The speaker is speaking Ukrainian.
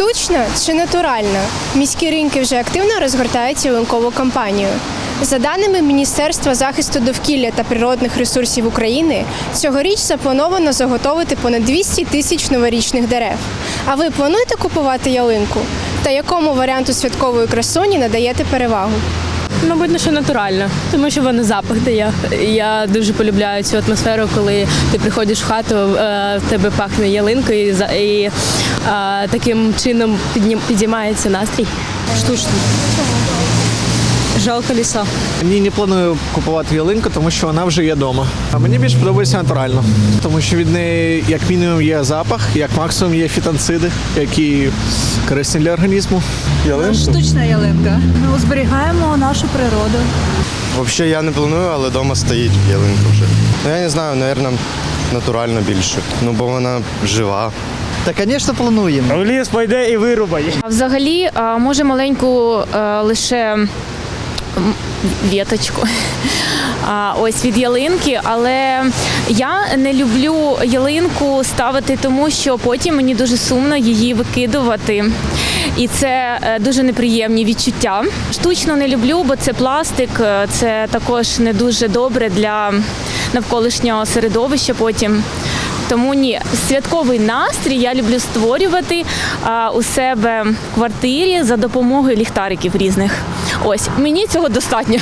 Штучна чи натуральна? Міські ринки вже активно розгортають ялинкову кампанію. За даними Міністерства захисту довкілля та природних ресурсів України, цьогоріч заплановано заготовити понад 200 тисяч новорічних дерев. А ви плануєте купувати ялинку? Та якому варіанту святкової красуні надаєте перевагу? Мабуть, що натурально, тому що вона запах дає. Я дуже полюбляю цю атмосферу, коли ти приходиш в хату, е, в тебе пахне ялинкою, і, і е, таким чином підіймається настрій. Штучно. Жалко ліса. Ні, не планую купувати ялинку, тому що вона вже є вдома. А мені більш подобається натурально, тому що від неї як мінімум є запах, як максимум є фітонциди, які корисні для організму. Ялинку? Штучна ялинка. Ми зберігаємо нашу природу. Взагалі я не планую, але вдома стоїть ялинка вже. Ну я не знаю, мабуть, натурально більше. Ну бо вона жива. Та, звісно, плануємо. В ліс пойде і вирубає. А Взагалі, може маленьку лише віточку. Ось від ялинки, але я не люблю ялинку ставити, тому що потім мені дуже сумно її викидувати. І це е, дуже неприємні відчуття. Штучно не люблю, бо це пластик, е, це також не дуже добре для навколишнього середовища потім. Тому ні, святковий настрій я люблю створювати а, у себе в квартирі за допомогою ліхтариків різних. Ось мені цього достатньо.